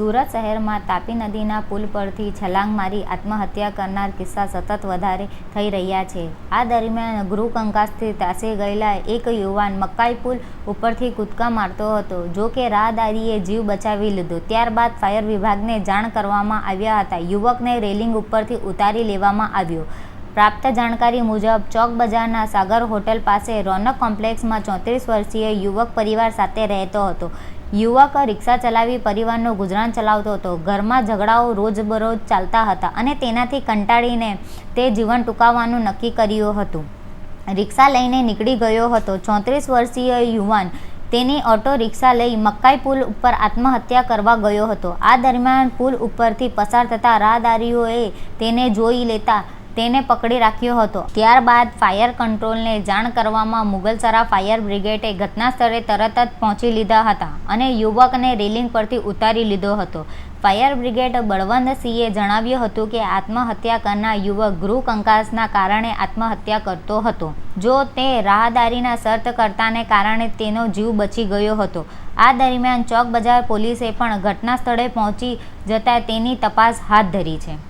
સુરત શહેરમાં તાપી નદીના પુલ પરથી છલાંગ મારી આત્મહત્યા કરનાર કિસ્સા સતત વધારે થઈ રહ્યા છે. આ દરમિયાન ગૃહ કંકાસથી ત્રાસી ગયેલા એક યુવાન મકાઈ પુલ ઉપરથી કૂદકા મારતો હતો. જો કે રાહદારીએ જીવ બચાવી લીધો. ત્યારબાદ ફાયર વિભાગને જાણ કરવામાં આવ્યા હતા. યુવકને રેલિંગ ઉપરથી ઉતારી લેવામાં આવ્યો. પ્રાપ્ત જાણકારી મુજબ ચોક બજારના સાગર હોટલ પાસે રોનક કોમ્પ્લેક્સમાં ચોત્રીસ વર્ષીય યુવક પરિવાર સાથે રહેતો હતો. યુવક રિક્ષા ચલાવી પરિવારનું ગુજરાન ચલાવતો હતો. ઘરમાં ઝઘડાઓ રોજબરોજ ચાલતા હતા અને તેનાથી કંટાળીને તે જીવન ટૂંકાવવાનું નક્કી કર્યું હતું. રિક્ષા લઈને નીકળી ગયો હતો. ચોત્રીસ વર્ષીય યુવાન તેની ઓટો રિક્ષા લઈ મકાઈ પુલ ઉપર આત્મહત્યા કરવા ગયો હતો. આ દરમિયાન પુલ ઉપરથી પસાર થતા રાહદારીઓએ તેને જોઈ લેતા તેને પકડી રાખ્યો હતો. ત્યારબાદ ફાયર કંટ્રોલને જાણ કરવામાં મુગલસરા ફાયર બ્રિગેડે ઘટના સ્થળે તરત જ પહોંચી લીધા હતા અને યુવકને રેલિંગ પરથી ઉતારી લીધો હતો. ફાયર બ્રિગેડ બળવંતસિંહે જણાવ્યું હતું કે આત્મહત્યા કરનાર યુવક ગૃહ કંકાસના કારણે આત્મહત્યા કરતો હતો. જો તે રાહદારીના શર્ત કરતાને કારણે તેનો જીવ બચી ગયો હતો. આ દરમિયાન ચોક બજાર પોલીસે પણ ઘટના સ્થળે પહોંચી જતા તેની તપાસ હાથ ધરી છે.